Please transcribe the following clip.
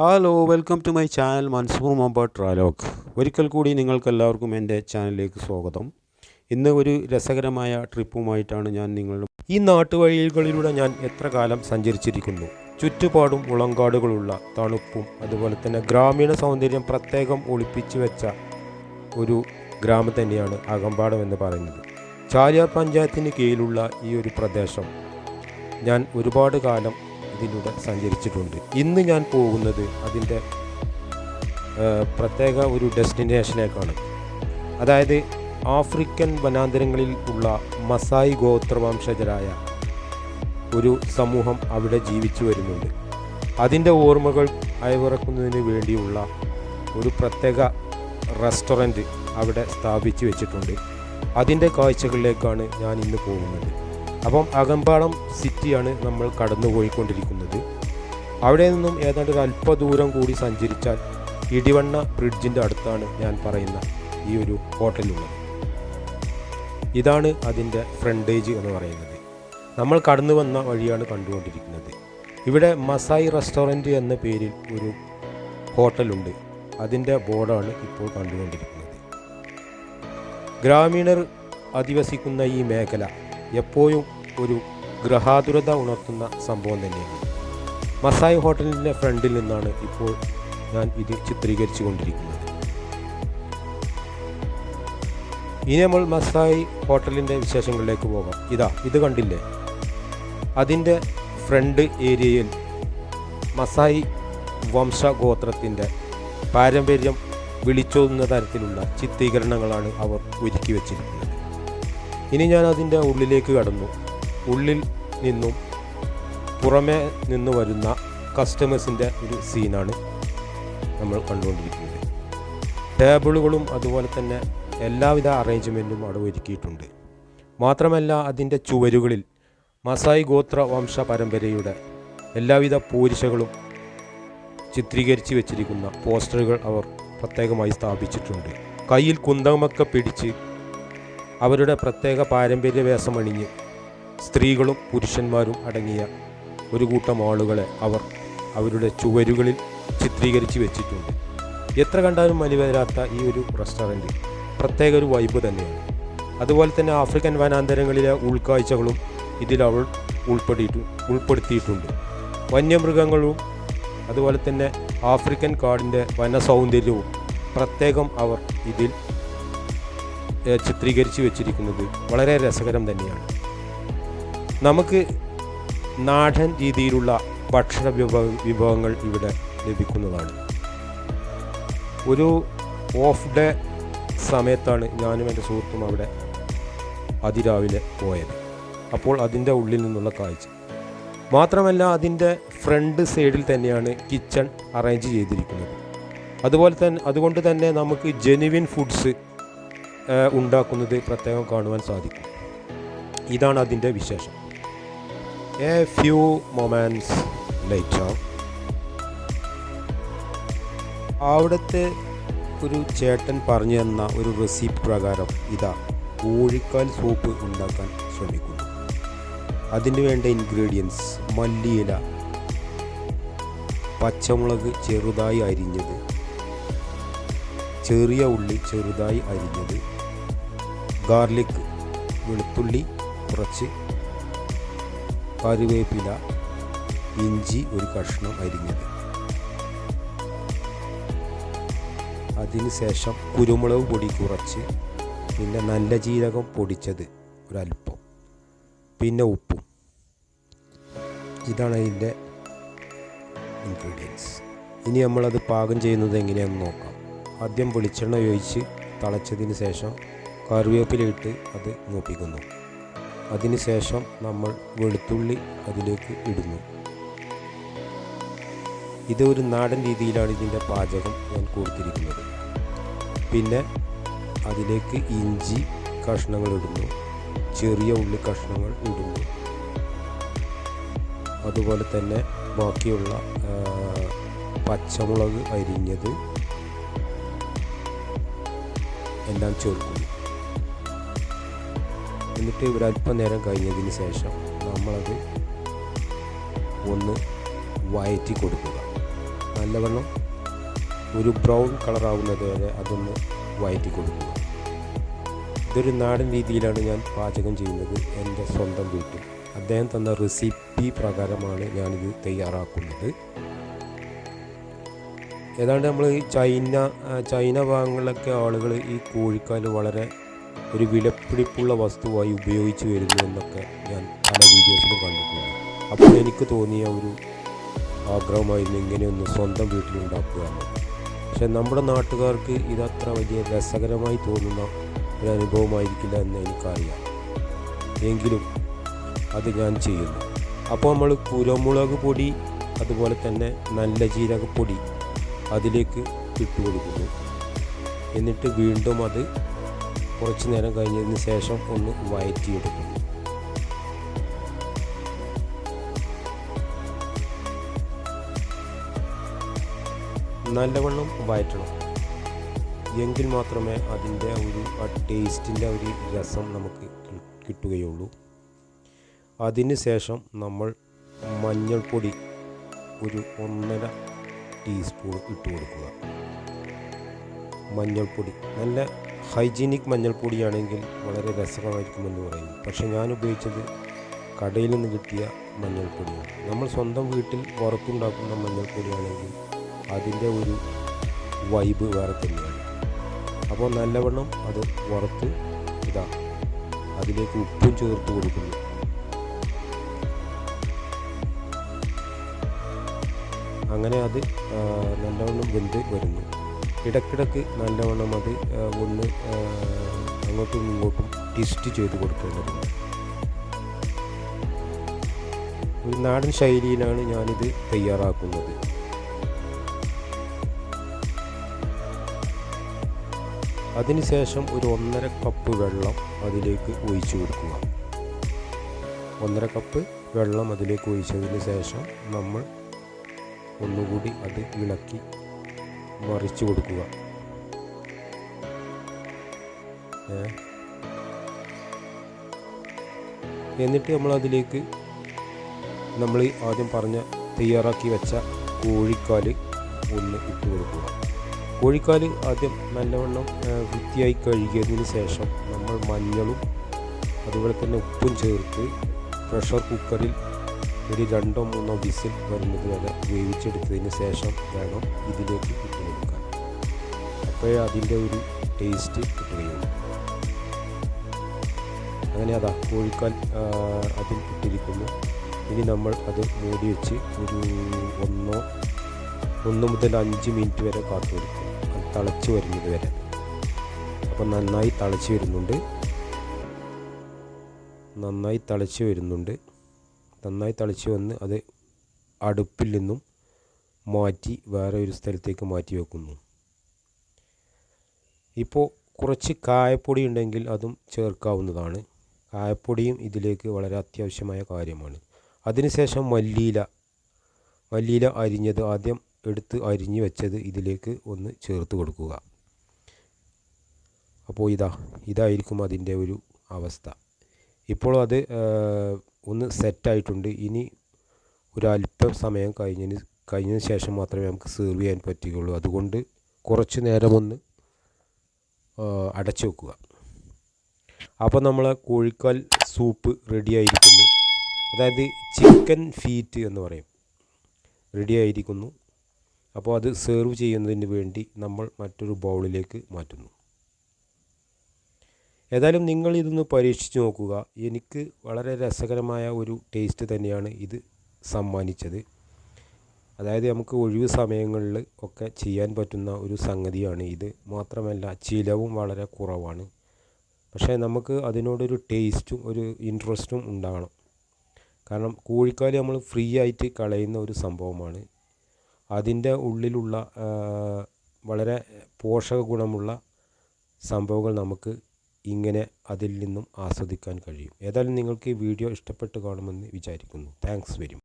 Hello welcome to my channel Mansoor Muhammad ട്രാലോക്ക് ഒരിക്കൽ കൂടി നിങ്ങൾക്കെല്ലാവർക്കും എന്റെ ചാനലിലേക്ക് സ്വാഗതം. ഇന്ന് ഒരു രസകരമായ ട്രിപ്പുമായിട്ടാണ് ഞാൻ നിങ്ങളുടെ ഈ നാട്ടുവഴികളിലൂടെ ഞാൻ എത്ര കാലം സഞ്ചരിച്ചിരിക്കുന്നു. ചുറ്റുപാടും മുളങ്കാടുകളുള്ള തണുപ്പും അതുപോലെ തന്നെ ഗ്രാമീണ സൗന്ദര്യം പ്രത്യേകം ഒളിപ്പിച്ചു വെച്ച ഒരു ഗ്രാമം തന്നെയാണ് അകമ്പാടം എന്ന് പറയുന്നത്. ചാലിയാർ പഞ്ചായത്തിന് കീഴിലുള്ള ഈ ഒരു പ്രദേശം ഞാൻ ഒരുപാട് കാലം ഇതിലൂടെ സഞ്ചരിച്ചിട്ടുണ്ട്. ഇന്ന് ഞാൻ പോകുന്നത് അതിന്റെ പ്രത്യേക ഒരു ഡെസ്റ്റിനേഷനേക്കാണ് അതായത് ആഫ്രിക്കൻ വനാന്തരങ്ങളിൽ ഉള്ള മസായി ഗോത്രവംശജരായ ഒരു സമൂഹം അവിടെ ജീവിച്ചു വരുന്നുണ്ട്. അതിന്റെ ഓർമ്മകൾ അയവിറക്കുന്നതിന് വേണ്ടിയുള്ള ഒരു പ്രത്യേക റെസ്റ്റോറന്റ് അവിടെ സ്ഥാപിച്ചു വെച്ചിട്ടുണ്ട്. അതിന്റെ കാഴ്ചകളിലേക്കാണ് ഞാൻ ഇന്ന് പോകുന്നത്. അപ്പം അകമ്പാടം സിറ്റിയാണ് നമ്മൾ കടന്നു പോയിക്കൊണ്ടിരിക്കുന്നത് അവിടെ നിന്നും ഏതാണ്ട് ഒരു അല്പ ദൂരം കൂടി സഞ്ചരിച്ചാൽ ഇടിവണ്ണ ബ്രിഡ്ജിന്റെ അടുത്താണ് ഞാൻ പറയുന്ന ഈ ഒരു ഹോട്ടലുള്ളത്. ഇതാണ് അതിന്റെ ഫ്രണ്ടേജ് എന്ന് പറയുന്നത്. നമ്മൾ കടന്നു വന്ന വഴിയാണ് കണ്ടുകൊണ്ടിരിക്കുന്നത്. ഇവിടെ മസായി റെസ്റ്റോറന്റ് എന്ന പേരിൽ ഒരു ഹോട്ടലുണ്ട്. അതിന്റെ ബോർഡാണ് ഇപ്പോൾ കണ്ടുകൊണ്ടിരിക്കുന്നത്. ഗ്രാമീണർ അധിവസിക്കുന്ന ഈ മേഖല എപ്പോഴും ഒരു ഗ്രഹാതുരത ഉണർത്തുന്ന സംഭവം തന്നെയാണ്. മസായ് ഹോട്ടലിന്റെ ഫ്രണ്ടിൽ നിന്നാണ് ഇപ്പോൾ ഞാൻ ഇത് ചിത്രീകരിച്ചു കൊണ്ടിരിക്കുന്നത് ഇനി നമ്മൾ മസായ് ഹോട്ടലിന്റെ വിശേഷങ്ങളിലേക്ക് പോകാം. ഇതാ ഇത് കണ്ടില്ലേ? അതിന്റെ ഫ്രണ്ട് ഏരിയയിൽ മസായി വംശഗോത്രത്തിന്റെ പാരമ്പര്യം വിളിച്ചോതുന്ന തരത്തിലുള്ള ചിത്രീകരണങ്ങളാണ് അവർ ഒരുക്കി വച്ചിരിക്കുന്നത്. ഇനി ഞാൻ അതിന്റെ ഉള്ളിലേക്ക് കടന്നു. ഉള്ളിൽ നിന്നും പുറമേ നിന്ന് വരുന്ന കസ്റ്റമേഴ്സിന്റെ ഒരു സീനാണ് നമ്മൾ കണ്ടുകൊണ്ടിരിക്കുന്നത്. ടേബിളുകളും അതുപോലെ തന്നെ എല്ലാവിധ അറേഞ്ച്മെന്റും അവിടെ ഒരുക്കിയിട്ടുണ്ട്. മാത്രമല്ല അതിന്റെ ചുവരുകളിൽ മസായി ഗോത്ര വംശ പരമ്പരയുടെ എല്ലാവിധ പൂരിശകളും ചിത്രീകരിച്ച് വെച്ചിരിക്കുന്ന പോസ്റ്ററുകൾ അവർ പ്രത്യേകമായി സ്ഥാപിച്ചിട്ടുണ്ട്. കയ്യിൽ കുന്തമൊക്കെ പിടിച്ച് അവരുടെ പ്രത്യേക പാരമ്പര്യ വേഷമണിഞ്ഞ് സ്ത്രീകളും പുരുഷന്മാരും അടങ്ങിയ ഒരു കൂട്ടം ആളുകളെ അവർ അവരുടെ ചുവരുകളിൽ ചിത്രീകരിച്ച് വെച്ചിട്ടുണ്ട്. എത്ര കണ്ടാലും മലിവരാത്ത ഈ ഒരു റെസ്റ്റോറന്റ് പ്രത്യേക ഒരു വൈബ് തന്നെയാണ്. അതുപോലെ തന്നെ ആഫ്രിക്കൻ വനാന്തരങ്ങളിലെ ഉൾക്കാഴ്ചകളും ഇതിൽ അവൾ ഉൾപ്പെടുത്തി ഉൾപ്പെടുത്തിയിട്ടുണ്ട്. വന്യമൃഗങ്ങളും അതുപോലെ തന്നെ ആഫ്രിക്കൻ കാടിന്റെ വനസൗന്ദര്യവും പ്രത്യേകം അവർ ഇതിൽ ചിത്രീകരിച്ച് വെച്ചിരിക്കുന്നത് വളരെ രസകരം തന്നെയാണ്. നമുക്ക് നാടൻ രീതിയിലുള്ള ഭക്ഷണ വിഭവ വിഭവങ്ങൾ ഇവിടെ ലഭിക്കുന്നതാണ്. ഒരു ഓഫ് ഡേ സമയത്താണ് ഞാനും എന്റെ സുഹൃത്തും അവിടെ അതിരാവിലെ പോയത്. അപ്പോൾ അതിന്റെ ഉള്ളിൽ നിന്നുള്ള കാഴ്ച. മാത്രമല്ല അതിന്റെ ഫ്രണ്ട് സൈഡിൽ തന്നെയാണ് കിച്ചൺ അറേഞ്ച് ചെയ്തിരിക്കുന്നത്. അതുപോലെ തന്നെ അതുകൊണ്ട് തന്നെ നമുക്ക് ജെനുവിൻ ഫുഡ്സ് ഉണ്ടാക്കുന്നത് പ്രത്യേകം കാണുവാൻ സാധിക്കും. ഇതാണ് അതിന്റെ വിശേഷം. എ ഫ്യൂ മൊമെന്റ്സ് ലൈറ്റർ അവിടുത്തെ ഒരു ചേട്ടൻ പറഞ്ഞു തന്ന ഒരു റെസിപ്പി പ്രകാരം ഇതാ കോഴിക്കാൽ സൂപ്പ് ഉണ്ടാക്കാൻ ശ്രമിക്കുന്നു. അതിന് വേണ്ട ഇൻഗ്രീഡിയൻസ് മല്ലിയില പച്ചമുളക് ചെറുതായി അരിഞ്ഞത് ചെറിയ ഉള്ളി ചെറുതായി അരിഞ്ഞത് ഗാർലിക് വെളുത്തുള്ളി കുറച്ച് കറിവേപ്പില ഇഞ്ചി ഒരു കഷ്ണം അരിഞ്ഞത്. അതിനുശേഷം കുരുമുളക് പൊടി കുറച്ച് പിന്നെ നല്ല ജീരകം പൊടിച്ചത് ഒരല്പം പിന്നെ ഉപ്പും. ഇതാണ് അതിന്റെ ഇൻഗ്രീഡിയൻസ് ഇനി നമ്മളത് പാകം ചെയ്യുന്നത് എങ്ങനെയാണെന്ന് നോക്കാം. ആദ്യം വെളിച്ചെണ്ണ ഒഴിച്ച് തിളച്ചതിന് ശേഷം കറിവേപ്പില ഇട്ട് അത് മൂപ്പിക്കുന്നു. അതിനുശേഷം നമ്മൾ വെളുത്തുള്ളി അതിലേക്ക് ഇടുന്നു. ഇത് ഒരു നാടൻ രീതിയിലാണ് ഇതിന്റെ പാചകം ഞാൻ കൊടുത്തിരിക്കുന്നത്. പിന്നെ അതിലേക്ക് ഇഞ്ചി കഷ്ണങ്ങൾ ഇടുന്നു. ചെറിയ ഉള്ളി കഷ്ണങ്ങൾ ഇടുന്നു. അതുപോലെ തന്നെ ബാക്കിയുള്ള പച്ചമുളക് അരിഞ്ഞത് എല്ലാം ചേർക്കുന്നു. എന്നിട്ട് ഒരല്പം നേരം കഴിഞ്ഞതിന് ശേഷം നമ്മളത് ഒന്ന് വയറ്റി കൊടുക്കുക. നല്ലവണ്ണം ഒരു ബ്രൗൺ കളറാവുന്നത് വരെ അതൊന്ന് വയറ്റി കൊടുക്കുക. ഇതൊരു നാടൻ രീതിയിലാണ് ഞാൻ പാചകം ചെയ്യുന്നത് എന്റെ സ്വന്തം വീട്ടിൽ. അദ്ദേഹം തന്ന റെസിപ്പി പ്രകാരമാണ് ഞാനിത് തയ്യാറാക്കുന്നത്. ഏതാണ്ട് നമ്മൾ ചൈന ചൈന ഭാഗങ്ങളിലൊക്കെ ആളുകൾ ഈ കോഴിക്കാൽ വളരെ ഒരു വിലപിടിപ്പുള്ള വസ്തുവായി ഉപയോഗിച്ച് വരുന്നു എന്നൊക്കെ ഞാൻ പല വീഡിയോസിലും കണ്ടിട്ടുണ്ട്. അപ്പോൾ എനിക്ക് തോന്നിയ ഒരു ആഗ്രഹമായിരുന്നു ഇങ്ങനെയൊന്ന് സ്വന്തം വീട്ടിലുണ്ടാക്കുക എന്നത്. പക്ഷെ നമ്മുടെ നാട്ടുകാർക്ക് ഇതത്ര വലിയ രസകരമായി തോന്നുന്ന ഒരു അനുഭവമായിരിക്കില്ല എന്ന് എനിക്കറിയാം. എങ്കിലും അത് ഞാൻ ചെയ്യുന്നു. അപ്പോൾ നമ്മൾ കുരുമുളക് പൊടി അതുപോലെ തന്നെ നല്ല ജീരകപ്പൊടി അതിലേക്ക് ഇട്ട് കൊടുക്കുന്നു എന്നിട്ട് വീണ്ടും അത് കുറച്ച് നേരം കഴിഞ്ഞതിന് ശേഷം ഒന്ന് വയറ്റിയെടുക്കും. നല്ലവണ്ണം വയറ്റണം. എങ്കിൽ മാത്രമേ അതിന്റെ ഒരു ആ ടേസ്റ്റിന്റെ ഒരു രസം നമുക്ക് കിട്ടുകയുള്ളൂ. അതിന് ശേഷം നമ്മൾ മഞ്ഞൾപ്പൊടി ഒരു ഒന്നര ടീസ്പൂൺ ഇട്ട് കൊടുക്കുക മഞ്ഞൾപ്പൊടി നല്ല ഹൈജീനിക് മഞ്ഞൾപ്പൊടിയാണെങ്കിൽ വളരെ രസകരമായിരിക്കുമെന്ന് പറയും പക്ഷെ ഞാൻ ഉപയോഗിച്ചത് കടയിൽ നിന്ന് കിട്ടിയ മഞ്ഞൾപ്പൊടിയാണ് നമ്മൾ സ്വന്തം വീട്ടിൽ പുറത്തുണ്ടാക്കുന്ന മഞ്ഞൾപ്പൊടിയാണെങ്കിൽ അതിന്റെ ഒരു വൈബ് വേറെ തന്നെയാണ്. അപ്പോൾ നല്ലവണ്ണം അത് വറുത്ത് ഇതാ അതിലേക്ക് ഉപ്പും ചേർത്ത് കൊടുക്കുന്നു. അങ്ങനെ അത് നല്ലവണ്ണം വെന്ത് വരുന്നു. ഇടയ്ക്കിടയ്ക്ക് നല്ലവണ്ണം അത് ഒന്ന് അങ്ങോട്ടും ഇങ്ങോട്ടും ട്വിസ്റ്റ് ചെയ്ത് കൊടുക്കേണ്ടതുണ്ട്. ഒരു നാടൻ ശൈലിയിലാണ് ഞാനിത് തയ്യാറാക്കുന്നത്. അതിനുശേഷം ഒരു ഒന്നര കപ്പ് വെള്ളം അതിലേക്ക് ഒഴിച്ചു കൊടുക്കുക. ഒന്നര കപ്പ് വെള്ളം അതിലേക്ക് ഒഴിച്ചതിന് ശേഷം നമ്മൾ ഒന്നുകൂടി അത് ഇളക്കി മറിച്ചു കൊടുക്കുക. എന്നിട്ട് നമ്മൾ അതിലേക്ക് നമ്മൾ ആദ്യം പറഞ്ഞ തയ്യാറാക്കി വെച്ച കോഴിക്കാൽ ഒന്ന് ഇട്ട് കൊടുക്കുക. കോഴിക്കാൽ ആദ്യം നല്ലവണ്ണം വൃത്തിയായി കഴുകിയതിന് ശേഷം നമ്മൾ മഞ്ഞളും അതുപോലെ തന്നെ ഉപ്പും ചേർത്ത് പ്രഷർ കുക്കറിൽ ഒരു രണ്ടോ മൂന്നോ വിസിൽ വരുന്നത് വരെ വേവിച്ചെടുത്തതിന് ശേഷം വേണം ഇതിലേക്ക് അപ്പോഴേ അതിന്റെ ഒരു ടേസ്റ്റ് കിട്ടുകയുള്ളൂ. അങ്ങനെ അതാ കോഴിക്കാൽ അതിൽ ഇട്ടിരിക്കുന്നു. ഇനി നമ്മൾ അത് മൂടി വെച്ച് ഒരു ഒന്നോ ഒന്ന് മുതൽ അഞ്ച് മിനിറ്റ് വരെ കാത്തു കൊടുക്കും തിളച്ച് വരുന്നത് വരെ. അപ്പോൾ നന്നായി തിളച്ച് വരുന്നുണ്ട്. നന്നായി തിളച്ച് വരുന്നുണ്ട്. നന്നായി തിളച്ച് വന്ന് അത് അടുപ്പിൽ നിന്നും മാറ്റി വേറെ ഒരു സ്ഥലത്തേക്ക് മാറ്റി വെക്കുന്നു. ഇപ്പോൾ കുറച്ച് കായപ്പൊടി ഉണ്ടെങ്കിൽ അതും ചേർക്കാവുന്നതാണ്. കായപ്പൊടിയും ഇതിലേക്ക് വളരെ അത്യാവശ്യമായ കാര്യമാണ്. അതിനുശേഷം മല്ലിയില മല്ലിയില അരിഞ്ഞത് ആദ്യം എടുത്ത് അരിഞ്ഞു വെച്ചത് ഇതിലേക്ക് ഒന്ന് ചേർത്ത് കൊടുക്കുക. അപ്പോൾ ഇതാ ഇതായിരിക്കും അതിന്റെ ഒരു അവസ്ഥ. ഇപ്പോൾ അത് ഒന്ന് സെറ്റായിട്ടുണ്ട്. ഇനി ഒരല്പം സമയം കഴിഞ്ഞതിന് കഴിഞ്ഞതിന് ശേഷം മാത്രമേ നമുക്ക് സെർവ് ചെയ്യാൻ പറ്റുകയുള്ളൂ. അതുകൊണ്ട് കുറച്ച് നേരമൊന്ന് അടച്ചു വെക്കുക. അപ്പോൾ നമ്മൾ കോഴിക്കാൽ സൂപ്പ് റെഡി ആയിരിക്കുന്നു. അതായത് ചിക്കൻ ഫീറ്റ് എന്ന് പറയും. റെഡി ആയിരിക്കുന്നു. അപ്പോൾ അത് സെർവ് ചെയ്യുന്നതിന് വേണ്ടി നമ്മൾ മറ്റൊരു ബൗളിലേക്ക് മാറ്റുന്നു. ഏതായാലും നിങ്ങൾ ഇതൊന്ന് പരീക്ഷിച്ച് നോക്കുക. എനിക്ക് വളരെ രസകരമായ ഒരു ടേസ്റ്റ് തന്നെയാണ് ഇത് സമ്മാനിച്ചത്. അതായത് നമുക്ക് ഒഴിവ് സമയങ്ങളിൽ ഒക്കെ ചെയ്യാൻ പറ്റുന്ന ഒരു സംഗതിയാണ് ഇത്. മാത്രമല്ല ചിലവും വളരെ കുറവാണ്. പക്ഷേ നമുക്ക് അതിനോടൊരു ടേസ്റ്റും ഒരു ഇൻട്രസ്റ്റും ഉണ്ടാകണം. കാരണം കോഴിക്കാൽ നമ്മൾ ഫ്രീ ആയിട്ട് കളയുന്ന ഒരു സംഭവമാണ്. അതിന്റെ ഉള്ളിലുള്ള വളരെ പോഷക ഗുണമുള്ള സംഭവങ്ങൾ നമുക്ക് ഇങ്ങനെ അതിൽ നിന്നും ആസ്വദിക്കാൻ കഴിയും. ഏതായാലും നിങ്ങൾക്ക് ഈ വീഡിയോ ഇഷ്ടപ്പെട്ട് കാണുമെന്ന് വിചാരിക്കുന്നു. Thanks very